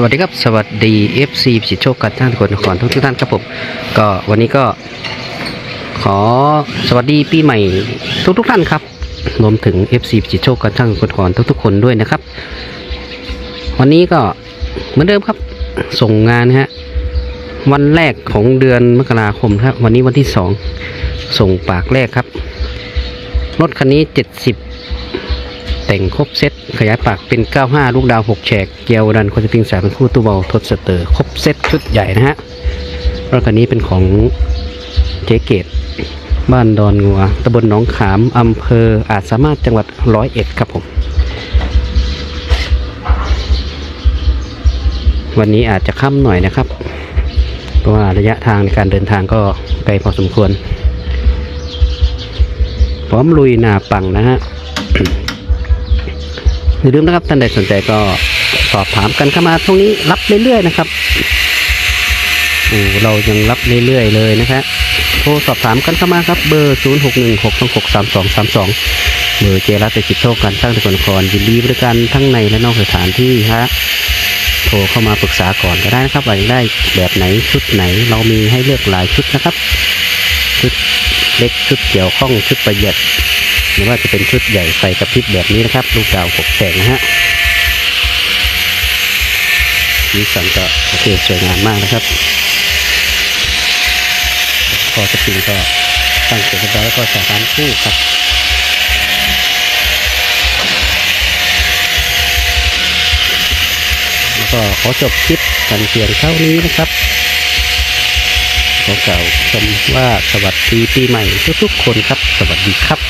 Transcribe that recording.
สวัสดีครับ สวัสดี FC พิชิตโชคกันท่านคนขอนทุกท่านครับผมก็วันนี้ก็ ขอสวัสดีปีใหม่ทุกทุกท่านครับรวมถึง FC พิชิตโชคกันท่านคนขอนทุกทุกคนด้วยนะครับ วันนี้ก็เหมือนเดิมครับ ส่งงานฮะวันแรกของเดือนมกราคมครับ วันนี้วันที่สองส่งปากแรกครับรถคันนี้70 แต่งครบเซตขยายปากเป็น 95 ลูกดาว 6 แฉก เกียวดันคอนสปริงสายเป็นคู่ตู้เบาทดสเตอร์ ครบเซตชุดใหญ่นะฮะรถคันนี้เป็นของเจ๊เกต บ้านดอนงัวตำบลหนองขามอำเภออาจสามารถจังหวัดร้อยเอ็ดครับผม วันนี้อาจจะค่ำหน่อยนะครับ เพราะว่าระยะทางในการเดินทางก็ไกลพอสมควร พร้อมลุยนาปังนะฮะ อย่าลืมนะครับท่านใดสนใจก็สอบถามกันเข้ามาตรงนี้รับเรื่อยๆนะครับโอ้เรายังรับเรื่อยๆเลยนะครับโทรสอบถามกันเข้ามาครับเบอร์ 0 6 1 6 2 6 3 2 3 2เบอร์เจรัตติจิตโชคการสร้างตะกอนครยินดีบริการทั้งในและนอกสถานที่ฮะโทรเข้ามาปรึกษาก่อนก็ได้นะครับว่าอยากได้แบบไหนชุดไหนเรามีให้เลือกหลายชุดนะครับ ชุดเล็กชุดเกี่ยวข้องชุดประหยัด รือว่าจะเป็นชุดใหญ่ไฟกระพริบแบบนี้นะครับ ลูกดาวหกแฉกนะฮะสีสันก็โอเคสวยงามมากนะครับ พอสปริงก็ตั้งเสร็จเรียบร้อยแล้วก็สถานคู่ครับแล้วก็ขอจบคลิปกันเพียงเท่านี้นะครับขอกล่าวคำว่าสวัสดีปีใหม่ทุกๆคนครับ สวัสดีครับ